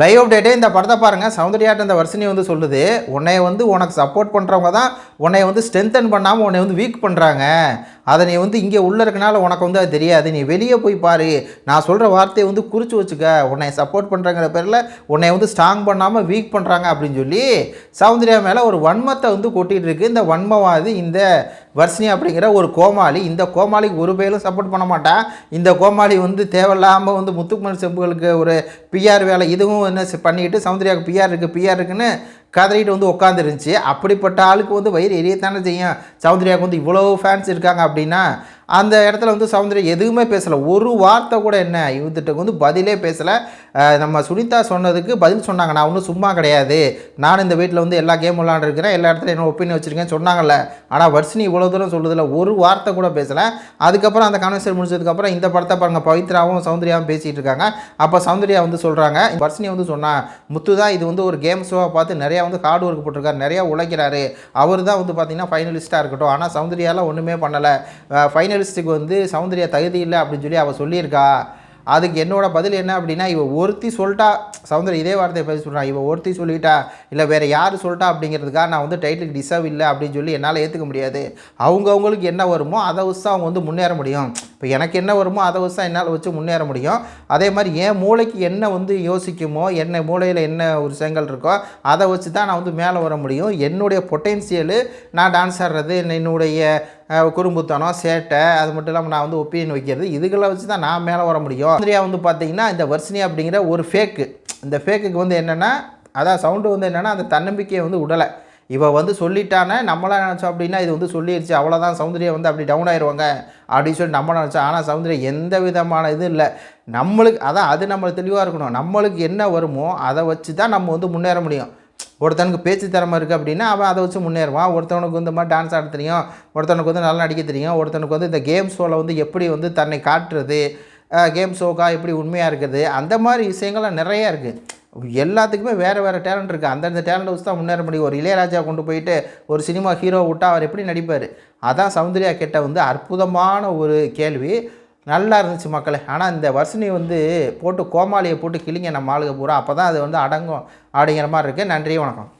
Live அப்டேட்டே இந்த படத்தை பாருங்கள் சௌந்தர்யாட்ட இந்த வர்ஷினி வந்து சொல்லுது உன்னை வந்து உனக்கு சப்போர்ட் பண்ணுறவங்க தான் உன்னை வந்து ஸ்ட்ரென்தன் பண்ணாமல் உன்னை வந்து வீக் பண்ணுறாங்க அதை நீ வந்து இங்கே உள்ளே இருக்கனால உனக்கு வந்து அது தெரியாது. நீ வெளியே போய் பாரு. நான் சொல்கிற வார்த்தையை வந்து குறித்து வச்சுக்க. உன்னை சப்போர்ட் பண்ணுறங்கிற பேரில் உன்னை வந்து ஸ்ட்ராங் பண்ணாமல் வீக் பண்ணுறாங்க அப்படின்னு சொல்லி சௌந்தர்யா மேலே ஒரு வன்மத்தை வந்து கொட்டிகிட்டு இருக்குது இந்த வன்மவாதி இந்த வர்ஷினி அப்படிங்கிற ஒரு கோமாளி. இந்த கோமாளிக்கு ஒரு பேரும் சப்போர்ட் பண்ண மாட்டான் இந்த கோமாளி வந்து தேவையில்லாமல் வந்து முத்துக்குமன் செம்புகளுக்கு ஒரு பிஆர் வேலை இதுவும் என்ன செ- பண்ணிட்டு சௌந்தர்யாவுக்கு பிஆர் இருக்குது பிஆர் இருக்குன்னு கதறிட்டு வந்து உட்காந்துருந்துச்சு அப்படிப்பட்ட ஆளுக்கு வந்து வயிறு எரியத்தானே செய்யும். சௌந்தர்யாவுக்கு வந்து இவ்வளோ ஃபேன்ஸ் இருக்காங்க அப்படின்னா அந்த இடத்துல வந்து சௌந்தர்யா எதுவுமே பேசலை. ஒரு வார்த்தை கூட என்ன? இவத்துட்டுக்கு வந்து பதிலே பேசலை. நம்ம சுனிதா சொன்னதுக்கு பதில் சொன்னாங்க. நான் ஒன்றும் சும்மா கிடையாது. நான் இந்த வீட்டில் வந்து எல்லா கேம் விளாண்டுருக்கிறேன் எல்லா இடத்துலையும் என்ன ஒப்பீனியன் வச்சுருக்கேன்னு சொன்னாங்கல்ல. ஆனால் வர்ஷினி இவ்வளோ தூரம் சொல்லுதில்ல ஒரு வார்த்தை கூட பேசலை. அதுக்கப்புறம் அந்த கான்வர்சேஷன் முடிச்சதுக்கப்புறம் இந்த படத்தை பாருங்கள் பவித்ராவும் சௌந்தர்யாவும் பேசிகிட்டு இருக்காங்க. அப்போ சௌந்தர்யா வந்து சொல்கிறாங்க வர்ஷினி வந்து சொன்னால் முத்து தான் இது வந்து ஒரு கேம் ஷோவை பார்த்து நிறையா வந்து ஹார்ட் ஒர்க் போட்டிருக்காரு. நிறையா உழைக்கிறாரு. அவர் தான் வந்து பார்த்திங்கன்னா ஃபைனலிஸ்ட்டாக இருக்கட்டும். ஆனால் சௌந்தர்யாலாம் ஒன்றுமே பண்ணலை. ஃபைனல் ஃபைனலிஸ்ட்டுக்கு வந்து சௌந்தர்யா தகுதி இல்லை அப்படின்னு சொல்லி அவள் சொல்லியிருக்கா. அதுக்கு என்னோட பதில் என்ன அப்படின்னா இவ ஒருத்தி சொல்லிட்டா சௌந்தர்யா இதே வார்த்தையை பதில் சொல்கிறான் இவ ஒருத்தி சொல்லிட்டா இல்லை வேறு யார் சொல்லிட்டா அப்படிங்கிறதுக்காக நான் வந்து டைட்டிலுக்கு டிசர்வ் இல்லை அப்படின்னு சொல்லி என்னால் ஏற்றுக்க முடியாது. அவங்கவுங்களுக்கு என்ன வருமோ அதை வச்சு தான் அவங்க வந்து முன்னேற முடியும். இப்போ எனக்கு என்ன வருமோ அதை வச்சு தான் என்னால் வச்சு முன்னேற முடியும். அதே மாதிரி என் மூளைக்கு என்ன வந்து யோசிக்குமோ என்ன மூளையில் என்ன ஒரு செங்கல் இருக்கோ அதை வச்சு தான் நான் வந்து மேலே வர முடியும். என்னுடைய பொட்டென்சியலு நான் டான்ஸ் ஆடுறது என்னுடைய குறும்புத்தனம் சேட்டை அது மட்டும் இல்லாமல் நான் வந்து ஒப்பீனியன் வைக்கிறது. இதுகளை வச்சு தான் நான் மேலே வர முடியும். மாதிரியாக வந்து பார்த்தீங்கன்னா இந்த வர்ஷினி அப்படிங்கிற ஒரு ஃபேக்கு இந்த ஃபேக்குக்கு வந்து என்னென்னா அதான் சவுண்டு வந்து என்னென்னா அந்த தன்னம்பிக்கையை வந்து விடலை இவள் வந்து சொல்லிட்டானே நம்மளாம் நினச்சோம் அப்படின்னா இது வந்து சொல்லிடுச்சு அவ்வளோதான் சௌந்தர்யா வந்து அப்படி டவுன் ஆயிடுவாங்க அப்படின்னு சொல்லி நம்ம நினச்சோம். ஆனால் சௌந்தர்யா எந்த விதமான இது இல்லை. நம்மளுக்கு அதான் அது நம்மளுக்கு தெளிவாக இருக்கணும். நம்மளுக்கு என்ன வருமோ அதை வச்சு தான் நம்ம வந்து முன்னேற முடியும். ஒருத்தனுக்கு பேச்சு திறமை இருக்குது அப்படின்னா அவன் அதை வச்சு முன்னேறுவான். ஒருத்தவனுக்கு வந்து இந்த மாதிரி டான்ஸ் ஆட தெரியும். ஒருத்தனுக்கு வந்து நல்லா நடிக்க தெரியும். ஒருத்தனுக்கு வந்து இந்த கேம் ஷோவில் வந்து எப்படி வந்து தன்னை காட்டுறது கேம் ஷோக்கா எப்படி உண்மையாக இருக்குது அந்த மாதிரி விஷயங்கள்லாம் நிறையா இருக்குது எல்லாத்துக்குமே வேறு வேறு டேலண்ட் இருக்குது அந்தந்த டேலண்ட் வச்சு தான் முன்னேற முடியும். ஒரு இளையராஜா கொண்டு போயிட்டு ஒரு சினிமா ஹீரோ விட்டால் அவர் எப்படி நடிப்பார்? அதான் சௌந்தர்யா கிட்ட வந்து அற்புதமான ஒரு கேள்வி. நல்லா இருந்துச்சு மக்களே. ஆனால் இந்த வர்ஷினி வந்து போட்டு கோமாளியை போட்டு கிளிங்க நம்ம ஆளுக பூரா அப்போ தான் அது வந்து அடங்கும் அப்படிங்கிற மாதிரி இருக்குது நன்றி வணக்கம்.